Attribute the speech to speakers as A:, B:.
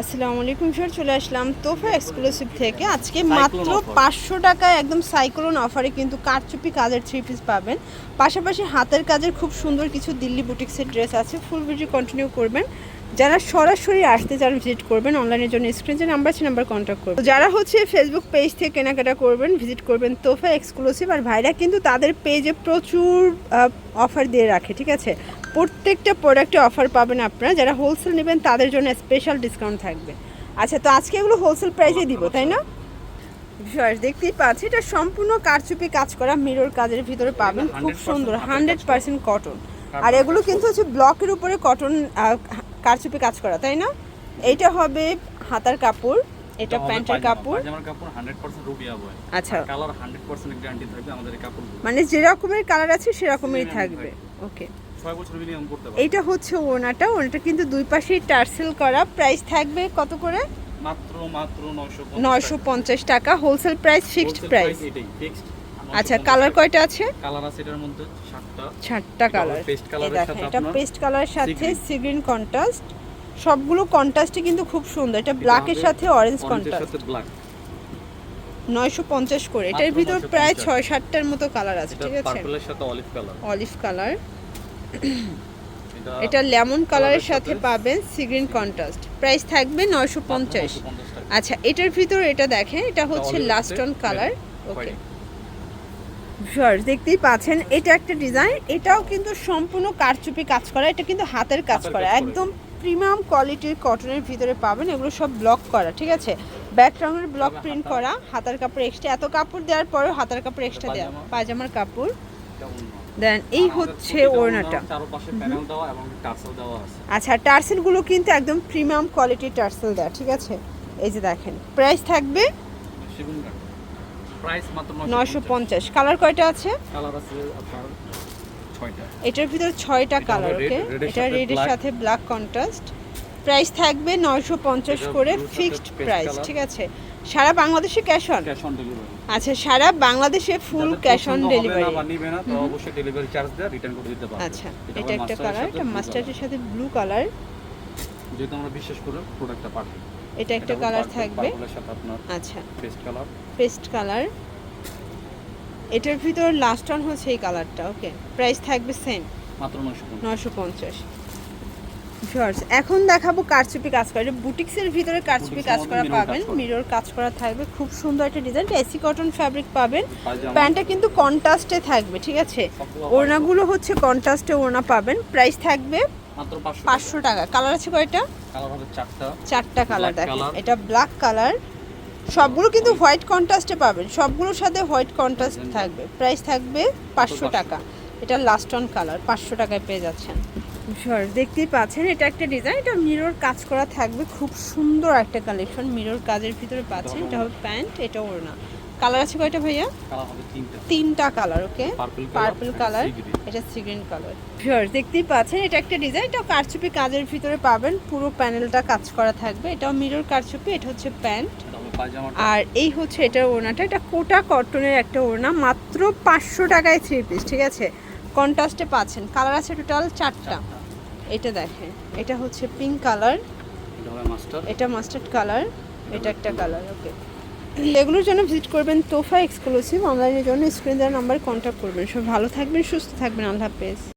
A: আসসালামু আলাইকুম স্যার চলে আসলাম তোফা এক্সক্লুসিভ থেকে। আজকে মাত্র পাঁচশো টাকায় একদম সাইক্লোন অফারে কিন্তু কারচুপি কাজের থ্রি পিস পাবেন। পাশাপাশি হাতের কাজের খুব সুন্দর কিছু দিল্লি বুটিক্সের ড্রেস আছে। ফুল ভিডিও কন্টিনিউ করবেন। যারা সরাসরি আসতে চান ভিজিট করবেন। অনলাইনের জন্য স্ক্রিন যে নাম্বার আছে নাম্বার কন্ট্যাক্ট করবেন। যারা হচ্ছে ফেসবুক পেজ থেকে কেনাকাটা করবেন ভিজিট করবেন তোফা এক্সক্লুসিভ আর ভাইরা কিন্তু তাদের পেজে প্রচুর অফার দিয়ে রাখে ঠিক আছে? প্রত্যেকটা প্রোডাক্টে অফার পাবেন আপনারা। যারা হোলসেল নেবেন তাদের জন্য স্পেশাল ডিসকাউন্ট থাকবে। আচ্ছা তো আজকে এগুলো হোলসেল প্রাইসে দিব তাই না? ভিউয়ার্স দেখতেই পাচ্ছি এটা সম্পূর্ণ কারচুপি কাজ করা মিরর কাজের ভিতরে পাবেন খুব সুন্দর হান্ড্রেড পার্সেন্ট কটন আর এগুলো কিন্তু হচ্ছে ব্লকের উপরে কটন কারচুপি কাজ করা তাই না? এইটা হবে হাতার কাপড় এটা প্যান্টের কাপড়।
B: পায়জামার কাপড় 100% রুবিয়া বয়
A: আচ্ছা।
B: কালার 100% গ্যারান্টি থাকবে আমাদের এই
A: মানে যেরকমের কালার আছে সেরকমই থাকবে। ওকে
B: 6 বছর মিনিমাম করতে পারবে
A: এইটা হচ্ছে ওনাটা ওনাটা কিন্তু দুই পাশেই টার্সেল করা। প্রাইস থাকবে কত করে?
B: মাত্র মাত্র 950
A: নয়শো পঞ্চাশ টাকা। Wholesale price fixed price.
B: এটাই ফিক্সড।
A: আচ্ছা কালার কয়টা আছে?
B: কালার আছে এটার মধ্যে 7টা
A: চারটা কালার।
B: paste colour এর
A: দেখেন
B: সাথে
A: এটা পেস্ট কালারের সাথে সি গ্রিন কন্ট্রাস্ট। সবগুলো কন্ট্রাস্টে কিন্তু খুব সুন্দর। এটা ব্ল্যাকের সাথে অরেঞ্জ কন্ট্রাস্ট
B: সাথে ব্ল্যাক
A: নয়শো পঞ্চাশ করে। এটার ভিতর প্রায় ছয় সাতটার মতো কালার আছে ঠিক আছে?
B: পার্পলের সাথে অলিভ কালার
A: অলিভ কালার
B: এটা
A: লেমন কালারের সাথে পাবেন সি গ্রিন কন্ট্রাস্ট প্রাইস থাকবে নয়শো পঞ্চাশ। আচ্ছা এটার ভিতর এটা দেখেন এটা হচ্ছে last on colour okay. Viewers দেখতেই পাচ্ছেন এটা একটা ডিজাইন এটাও কিন্তু সম্পূর্ণ কারচুপি কাজ করা এটা কিন্তু হাতের কাজ করা। একদম প্রিমিয়াম কোয়ালিটির কটনের ভিতরে পাবেন এগুলো সব ব্লক করা ঠিক আছে? ব্যাকগ্রাউন্ডের ব্লক প্রিন্ট করা হাতার কাপড় এক্সট্রা এত কাপড় দেওয়ার পরেও হাতার কাপড় এক্সট্রা দেওয়া। পায়জামার কাপড়। দেন এই হচ্ছে ওড়নাটা। আচ্ছা টার্সেলগুলো কিন্তু একদম প্রিমিয়াম কোয়ালিটির টার্সেল দেওয়া ঠিক আছে? এই যে দেখেন প্রাইস থাকবে নয়শো পঞ্চাশ। কালার কয়টা আছে? এটার ভিতর ছয়টা কালার ওকে এটা রেডের সাথে ব্ল্যাক কন্ট্রাস্ট প্রাইস থাকবে নয়শো পঞ্চাশ করে ফিক্সড প্রাইস ঠিক আছে? সারা বাংলাদেশে cash on
B: cash on delivery
A: আচ্ছা সারা বাংলাদেশে ফুল ক্যাশ অন ডেলিভারি
B: বা নিবে না তো অবশ্যই ডেলিভারি চার্জ দিয়ে রিটার্ন করে দিতে পারবে।
A: আচ্ছা
B: এটা
A: একটা কালার এটা মাস্টার্ডের সাথে ব্লু কালার।
B: যেহেতু আমরা বিশ্বাস করে প্রোডাক্টটা পাঠাই।
A: এটা একটা কালার থাকবে।
B: পার্পলের সাথে আপনার
A: আচ্ছা।
B: পেস্ট কালার
A: পেস্ট কালার এটার ভিতর লাস্ট অন হচ্ছে এই কালারটা ওকে প্রাইস থাকবে সেম
B: মাত্র 950
A: নশো পঞ্চাশ। ভিউয়ার্স এখন দেখাবো কারচুপি কাজ করা। বুটিক্সের ভিতরে কারচুপি কাজ করা পাবেন। মিরর কাজ করা থাকবে। খুব সুন্দর একটা ডিজাইন এসি কটন ফ্যাব্রিক পাবেন। প্যান্টটা কিন্তু কন্ট্রাস্টে থাকবে ঠিক আছে? ওড়নাগুলো হচ্ছে কন্ট্রাস্টে ওড়না পাবেন। প্রাইস থাকবে পাঁচশো টাকা। কালার আছে কয়টা?
B: চারটা।
A: চারটা কালার দেখেন। এটা ব্ল্যাক কালার সবগুলো কিন্তু হোয়াইট কন্ট্রাস্টে পাবেন। সবগুলোর সাথে হোয়াইট কন্ট্রাস্ট থাকবে। প্রাইস থাকবে পাঁচশো টাকা। এটা লাস্ট অন কালার পাঁচশো টাকায় পেয়ে যাচ্ছেন। সর দেখতেই পাচ্ছেন এটা একটা ডিজাইন এটা মিরর কাজ করা থাকবে খুব সুন্দর একটা কালেকশন মিরর কাজের ভিতরে পাচ্ছেন এটা হবে প্যান্ট এটা ওড়না। কালার আছে কয়টা ভাইয়া?
B: তিনটা।
A: কালার ওকে
B: পার্পল
A: কালার এটা সি গ্রিন কালার ভিউয়ার্স দেখতেই পাচ্ছেন এটা একটা ডিজাইন এটাও কারচুপি কাজের ভিতরে পাবেন পুরো প্যানেলটা কাজ করা থাকবে এটাও মিরর কারচুপি এটা হচ্ছে প্যান্ট।
B: এটা
A: আর এই হচ্ছে এটা ওড়নাটা এটা কোটা কটনের একটা ওড়না মাত্র পাঁচশো টাকায় থ্রি পিস ঠিক আছে? কন্ট্রাস্টে পাচ্ছেন। কালার আছে টোটাল চারটা। এটা দেখেন। এটা হচ্ছে পিঙ্ক কালার এটা মাস্টার্ড কালার এটা একটা কালার ওকে এগুলোর জন্য ভিজিট করবেন তোফা এক্সক্লুসিভ অনলাইনের জন্য স্ক্রিন দেওয়ার নাম্বার কন্ট্যাক্ট করবেন। সব ভালো থাকবেন সুস্থ থাকবেন। আল্লাহ হাফেজ।